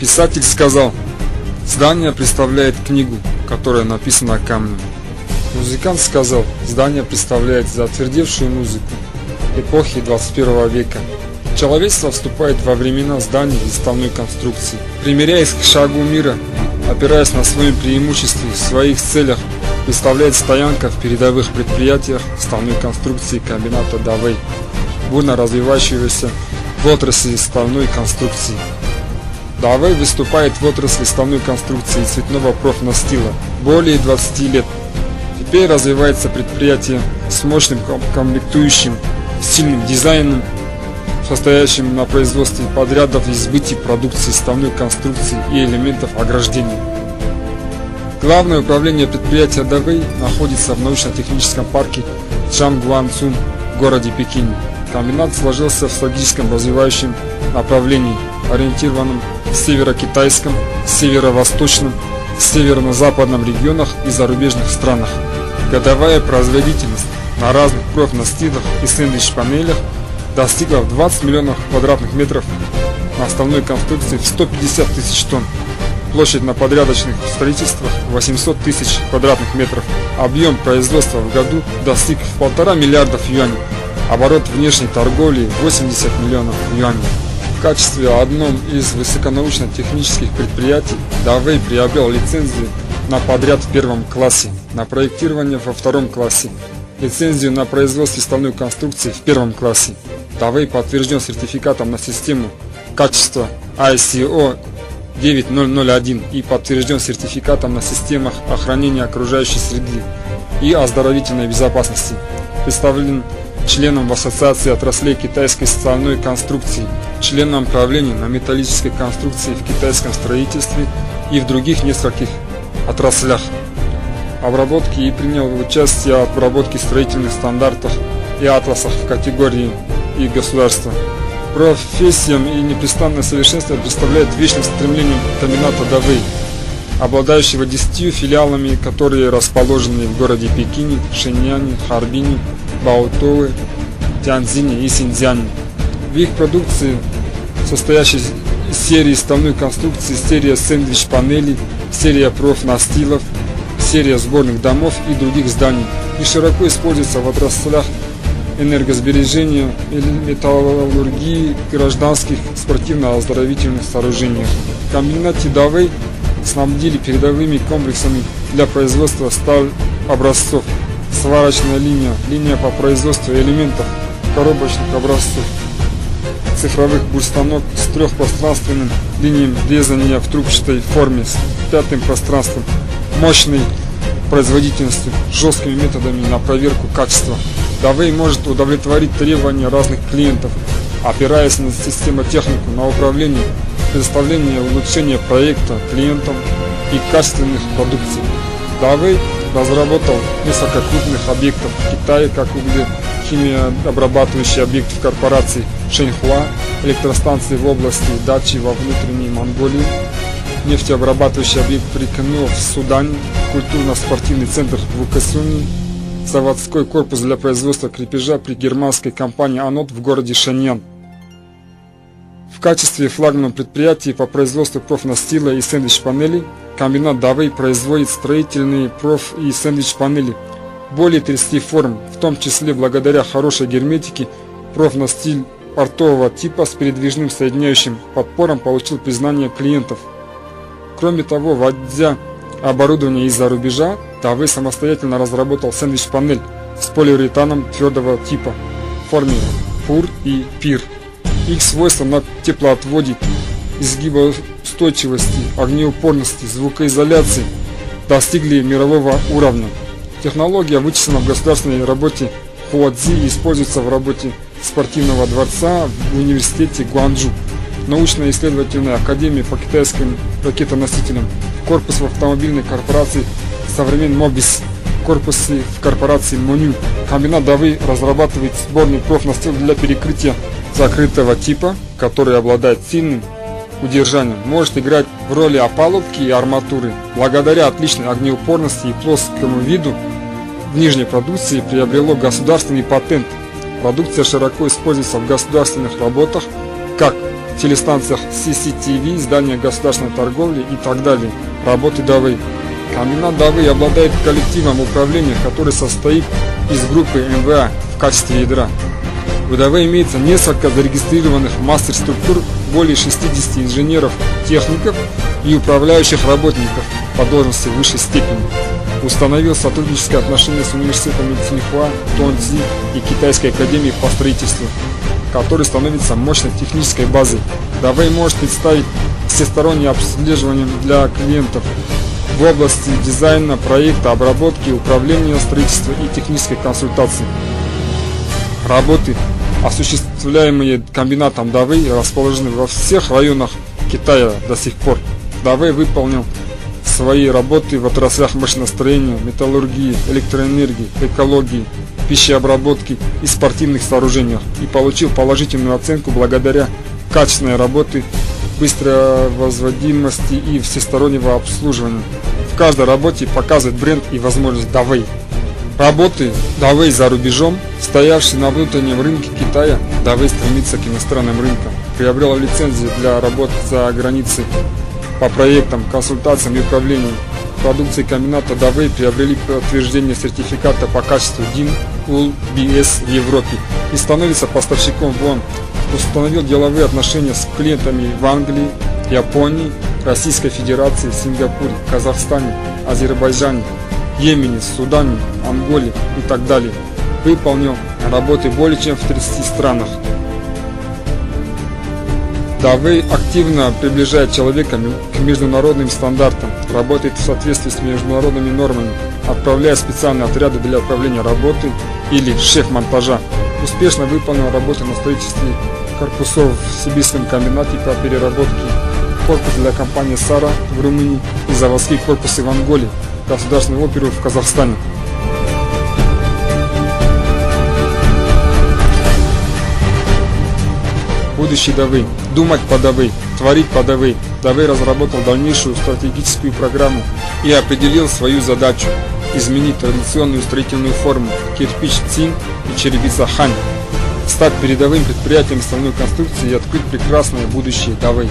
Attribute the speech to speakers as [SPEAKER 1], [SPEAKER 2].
[SPEAKER 1] Писатель сказал, здание представляет книгу, которая написана камнем. Музыкант сказал, здание представляет затвердевшую музыку эпохи 21 века. Человечество вступает во времена зданий и стальной конструкции. Примеряясь к шагу мира, опираясь на свои преимущества в своих целях, представляет стоянка в передовых предприятиях стальной конструкции комбината Давей, бурно развивающегося в отрасли стальной конструкции. Давей выступает в отрасли стальной конструкции цветного профнастила более 20 лет. Теперь развивается предприятие с мощным комплектующим, сильным дизайном, состоящим на производстве подрядов и сбытии продукции стальной конструкции и элементов ограждения. Главное управление предприятия Давей находится в научно-техническом парке Чангуанцун в городе Пекине. Комбинат сложился в стратегическом развивающем направлении, ориентированном северо-китайском, северо-восточном, северо-западном регионах и зарубежных странах. Годовая производительность на разных профнастилах и сэндвич-панелях достигла 20 миллионов квадратных метров на основной конструкции в 150 тысяч тонн. Площадь на подрядочных строительствах 800 тысяч квадратных метров. Объем производства в году достиг в полтора миллиардов юаней. Оборот внешней торговли 80 миллионов юаней. В качестве одном из высоконаучно-технических предприятий Давей приобрел лицензию на подряд в первом классе, на проектирование во втором классе, лицензию на производство стальной конструкции в первом классе. Давей подтвержден сертификатом на систему качества ICO 9001 и подтвержден сертификатом на системах охранения окружающей среды и оздоровительной безопасности. Представлен членом в Ассоциации отраслей китайской стальной конструкции, членом правления на металлической конструкции в китайском строительстве и в других нескольких отраслях обработки и принял участие в обработке строительных стандартов и атласах в категории и государства. Профессиям и непрестанное совершенство представляет вечным стремлением комбината Давы, обладающего десятью филиалами, которые расположены в городе Пекине, Шэньяне, Харбине, Баотоуэ, Тяньцзине и Синьцзяне. В их продукции, состоящей из серии стальной конструкции, серия сэндвич-панелей, серия профнастилов, серия сборных домов и других зданий и широко используется в отраслях энергосбережения, металлургии, гражданских спортивно-оздоровительных сооружениях. В комбинате Давей снабдили передовыми комплексами для производства сталь образцов, сварочная линия, линия по производству элементов коробочных образцов, цифровых бурстанок с трехпространственным линией резания в трубчатой форме с пятым пространством, мощной производительностью, жесткими методами на проверку качества. Давей может удовлетворить требования разных клиентов, опираясь на системотехнику, на управление, предоставление улучшения проекта клиентам и качественных продукций. Давей разработал несколько крупных объектов в Китае, как углехимиообрабатывающий объект в корпорации Шэньхуа, электростанции в области Дачи во внутренней Монголии, нефтеобрабатывающий объект при КНО в Судане, культурно-спортивный центр в Укасуни, заводской корпус для производства крепежа при германской компании «Анод» в городе Шаньян. В качестве флагманного предприятия по производству профнастила и сэндвич-панелей комбинат Давей производит строительные проф- и сэндвич-панели более 30 форм, в том числе благодаря хорошей герметике профнастиль портового типа с передвижным соединяющим подпором получил признание клиентов. Кроме того, вводя оборудование из-за рубежа, Давы самостоятельно разработал сэндвич-панель с полиуретаном твердого типа в форме ПУР и ПИР. Их свойства на теплоотводе, изгибоустойчивости, огнеупорности, звукоизоляции достигли мирового уровня. Технология вычислена в государственной работе Хуадзи и используется в работе спортивного дворца в университете Гуанчжу научно-исследовательной академии по китайским ракетоносителям, корпус в автомобильной корпорации «Современ Мобис», корпусы в корпорации «Моню». Комбинат Давы разрабатывает сборный профнастил для перекрытия закрытого типа, который обладает сильным удержанием, может играть в роли опалубки и арматуры. Благодаря отличной огнеупорности и плоскому виду в нижней продукции приобрело государственный патент. Продукция широко используется в государственных работах как телестанциях CCTV, здания государственной торговли и так далее. Работы Давы. Комбинат Давы обладает коллективом управления, который состоит из группы МВА в качестве ядра. В ДАВ имеется несколько зарегистрированных мастер-структур, более 60 инженеров, техников и управляющих работников по должности высшей степени. Установил сотрудническое отношение с университетами Цинхуа, Тонцзи и Китайской академией по строительству, который становится мощной технической базой. Давай может представить всестороннее обслуживание для клиентов в области дизайна, проекта, обработки, управления строительства и технической консультации. Работы, осуществляемые комбинатом Давы, расположены во всех районах Китая до сих пор. Давы выполнил свои работы в отраслях машиностроения, металлургии, электроэнергии, экологии, пищеобработки и спортивных сооружениях и получил положительную оценку благодаря качественной работе, быстрой возводимости и всестороннего обслуживания. В каждой работе показывает бренд и возможность Давей. Работы Давей за рубежом, стоявший на внутреннем рынке Китая, Давей стремится к иностранным рынкам. Приобрел лицензию для работ за границей по проектам, консультациям и управлению продукцией комбината Давей приобрели подтверждение сертификата по качеству DIN UL BS в Европе и становится поставщиком в ООН. Установил деловые отношения с клиентами в Англии, Японии, Российской Федерации, Сингапуре, Казахстане, Азербайджане, Йемене, Судане, Анголе и так далее. Выполнил работы более чем в 30 странах. Давей активно приближает человека к международным стандартам, работает в соответствии с международными нормами, отправляя специальные отряды для управления работы или шеф-монтажа. Успешно выполнил работы на строительстве корпусов в Сибирском комбинате по переработке, корпус для компании «Сара» в Румынии и заводские корпусы в Анголе, государственную оперу в Казахстане. будущий Давы, думать по Давы, творить по Давы. Давы разработал дальнейшую стратегическую программу и определил свою задачу – изменить традиционную строительную форму кирпич цин и черепица хань, стать передовым предприятием стальной конструкции и открыть прекрасное будущее Давы.